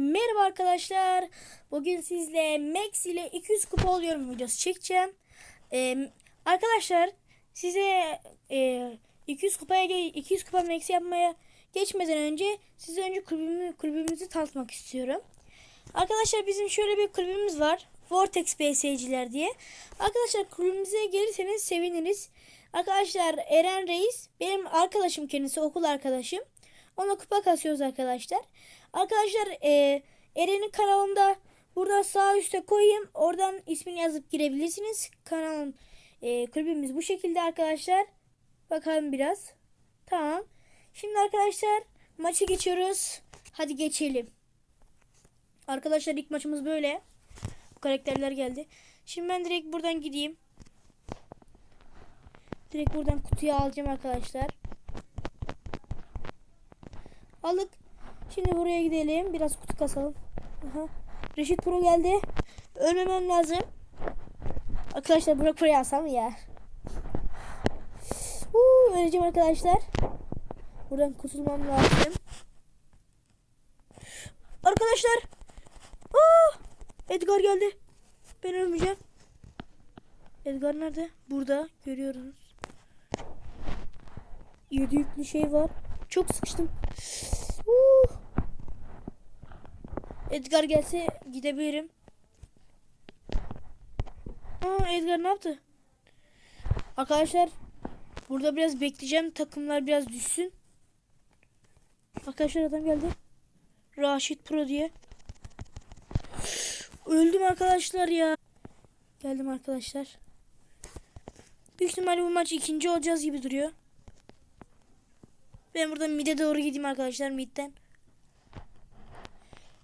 Merhaba arkadaşlar. Bugün sizle Max ile 200 kupa oluyorum videosu çekeceğim. Ee, arkadaşlar size e, 200 kupaya ge- 200 kupa Max yapmaya geçmeden önce size önce kulübümü, kulübümüzü tanıtmak istiyorum. Arkadaşlar bizim şöyle bir kulübümüz var. Vortex BS'ciler diye. Arkadaşlar kulübümüze gelirseniz seviniriz. Arkadaşlar Eren Reis benim arkadaşım kendisi okul arkadaşım. Ona kupa kasıyoruz arkadaşlar. Arkadaşlar e, Eren'in kanalında burada sağ üstte koyayım. Oradan ismini yazıp girebilirsiniz. Kanalın e, kulübümüz bu şekilde arkadaşlar. Bakalım biraz. Tamam. Şimdi arkadaşlar maçı geçiyoruz. Hadi geçelim. Arkadaşlar ilk maçımız böyle. Bu karakterler geldi. Şimdi ben direkt buradan gideyim. Direkt buradan kutuyu alacağım arkadaşlar. Aldık. Şimdi buraya gidelim. Biraz kutu kasalım. Aha. Reşit Pro geldi. Ölmemem lazım. Arkadaşlar Burak Pro'yu alsam ya. Uuu, öleceğim arkadaşlar. Buradan kurtulmam lazım. Arkadaşlar. Aa, Edgar geldi. Ben ölmeyeceğim. Edgar nerede? Burada. Görüyoruz. Yedi yüklü şey var. Çok sıkıştım. Edgar gelse gidebilirim. Aa, Edgar ne yaptı? Arkadaşlar burada biraz bekleyeceğim. Takımlar biraz düşsün. Arkadaşlar adam geldi. Raşit Pro diye. Öldüm arkadaşlar ya. Geldim arkadaşlar. Büyük ihtimalle bu maç ikinci olacağız gibi duruyor. Ben buradan mid'e doğru gideyim arkadaşlar mid'den.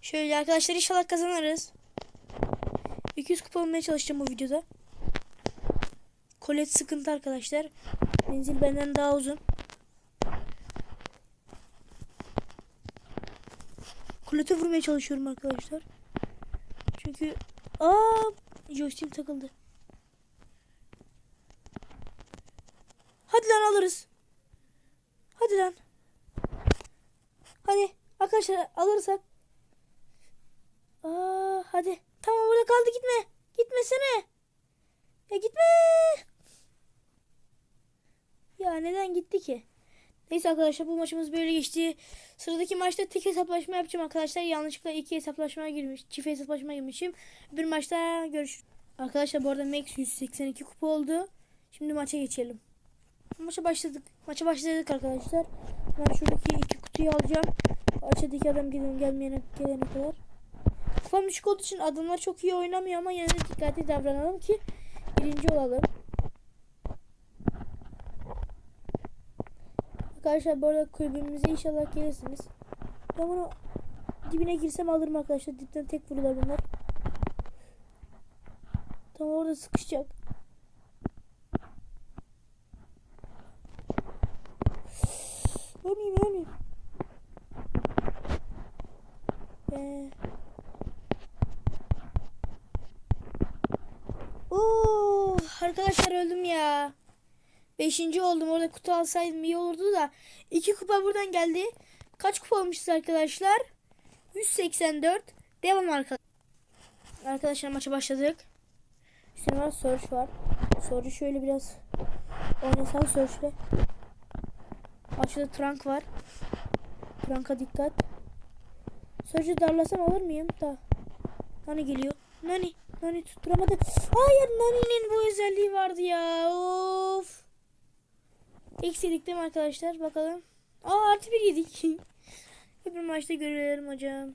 Şöyle arkadaşlar inşallah kazanırız. 200 kupa olmaya çalışacağım bu videoda. Kolet sıkıntı arkadaşlar. Menzil benden daha uzun. Kolete vurmaya çalışıyorum arkadaşlar. Çünkü aa joystick takıldı. Hadi lan alırız. Hadi lan. Hadi arkadaşlar alırsak. Aa hadi. Tamam burada kaldı gitme. Gitmesene. Ya gitme. Ya neden gitti ki? Neyse arkadaşlar bu maçımız böyle geçti. Sıradaki maçta tek hesaplaşma yapacağım arkadaşlar. Yanlışlıkla iki hesaplaşmaya girmiş. Çift hesaplaşmaya girmişim. Bir maçta görüşürüz. Arkadaşlar bu arada Max 182 kupa oldu. Şimdi maça geçelim. Maça başladık. Maça başladık arkadaşlar. Ben şuradaki iki kutuyu alacağım. Aşağıdaki adam gelin gelmeyene gelene kadar. Kafam düşük olduğu için adamlar çok iyi oynamıyor ama de dikkatli davranalım ki birinci olalım. Arkadaşlar bu arada kulübümüze inşallah gelirsiniz. Ben bunu dibine girsem alırım arkadaşlar. Dipten tek vurular bunlar. Tam orada sıkışacak. Arkadaşlar öldüm ya. Beşinci oldum. Orada kutu alsaydım iyi olurdu da. iki kupa buradan geldi. Kaç kupa olmuşuz arkadaşlar? 184. Devam arkadaşlar. Arkadaşlar maça başladık. Üstüne var Surge var. Surge'u şöyle biraz oynasam Surge'le. Aşağıda Trunk var. Trunk'a dikkat. Surge'u darlasam alır mıyım? Da. Nani geliyor. Nani. Nani tutturamadı. Hayır Nani'nin bu özelliği vardı ya. Of. Eksilik değil mi arkadaşlar? Bakalım. Aa artı bir yedik. Öbür maçta görelim hocam.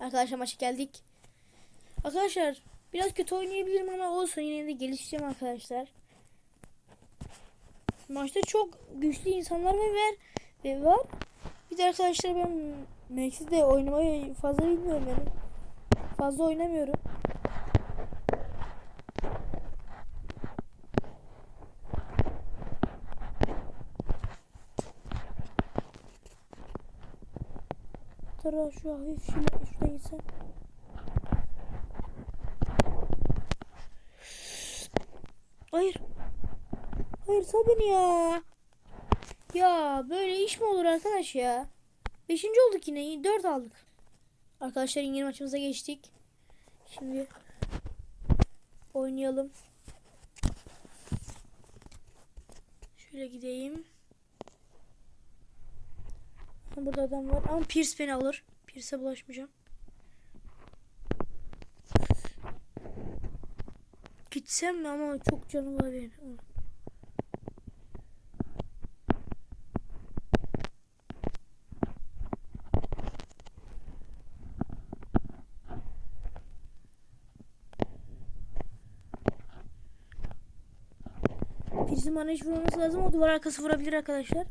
Arkadaşlar maça geldik. Arkadaşlar biraz kötü oynayabilirim ama olsun yine de gelişeceğim arkadaşlar. Maçta çok güçlü insanlar ve var. Ve var. Bir de arkadaşlar ben Max'i de oynamayı fazla bilmiyorum yani. Fazla oynamıyorum. Tara şu hafif şuraya gitsen. Hayır. Hayır beni ya. Ya böyle iş mi olur arkadaş ya? Beşinci olduk yine. Dört aldık. Arkadaşlar yeni maçımıza geçtik. Şimdi oynayalım. Şöyle gideyim. Ha, Burada adam var ama Pierce beni alır. Pierce'e bulaşmayacağım. Gitsem mi ama çok canım var benim. Pierce'in bana hiç vurmaması lazım. O duvar arkası vurabilir arkadaşlar.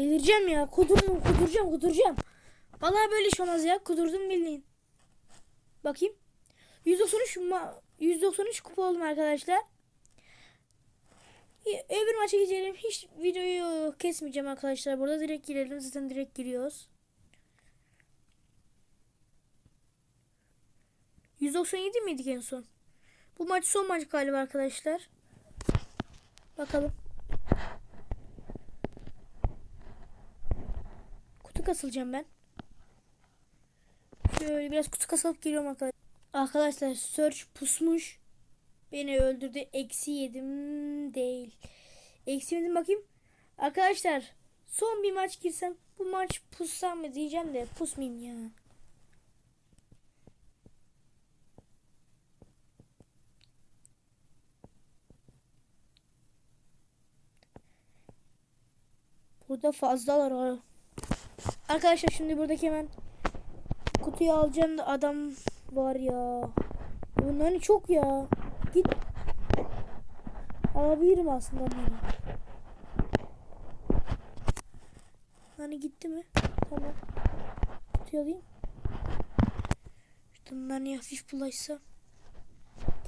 Delireceğim ya. Kudurdum, kuduracağım, kuduracağım. Vallahi böyle iş olmaz ya. Kudurdum bildiğin. Bakayım. 193 ma 193 kupa oldum arkadaşlar. Öbür maça geçelim. Hiç videoyu kesmeyeceğim arkadaşlar. Burada direkt girelim. Zaten direkt giriyoruz. 197 miydik en son? Bu maç son maç galiba arkadaşlar. Bakalım. Kutu kasılacağım ben. Şöyle biraz kutu kasılıp geliyorum arkadaşlar. Arkadaşlar search pusmuş. Beni öldürdü. Eksi yedim değil. Eksi yedim bakayım. Arkadaşlar son bir maç girsem bu maç pussam mı diyeceğim de pusmayayım ya. Burada fazlalar ha. Arkadaşlar şimdi buradaki hemen kutuyu alacağım da adam var ya. Bunların çok ya. Git. Alabilirim aslında onları. Hani gitti mi? Tamam. Kutuyu alayım. Şundan hani hafif bulaşsa.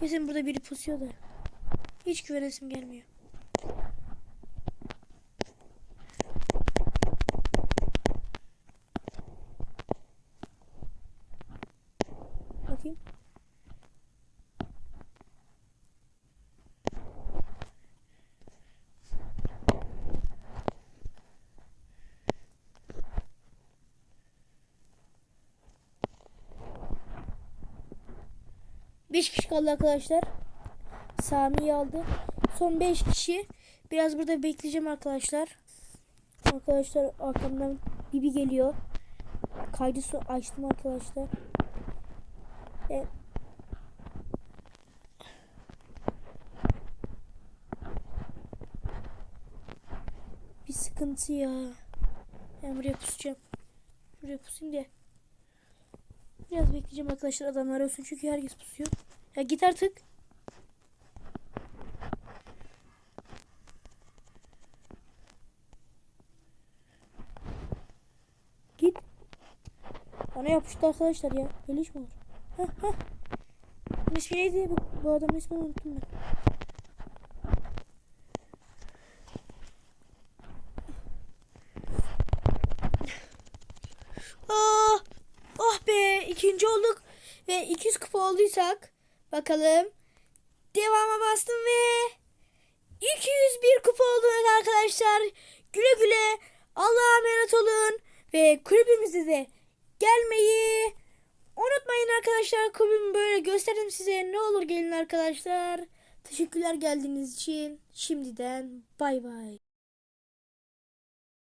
Kesin burada biri pusuyor da. Hiç güvenesim gelmiyor. Bakayım. Beş kişi kaldı arkadaşlar. Sami'yi aldı. Son 5 kişi. Biraz burada bekleyeceğim arkadaşlar. Arkadaşlar arkamdan Bibi geliyor. Kaydı açtım arkadaşlar. Evet. Bir sıkıntı ya. Ben buraya pusacağım. Buraya pusayım diye. Biraz bekleyeceğim arkadaşlar adamlar ölsün çünkü herkes pusuyor. Ya git artık. Git. Bana yapıştı arkadaşlar ya. Böyle iş mi olur? Bunun ismi neydi? Bu, bu adamın ismini unuttum ben. Ah, oh be ikinci olduk ve 200 kupa olduysak bakalım devama bastım ve 201 kupa olduk arkadaşlar. Güle güle Allah'a emanet olun ve kulübümüze de gelmeyi unutmayın arkadaşlar. Kulübümü böyle gösterdim size. Ne olur gelin arkadaşlar. Teşekkürler geldiğiniz için. Şimdiden bay bay.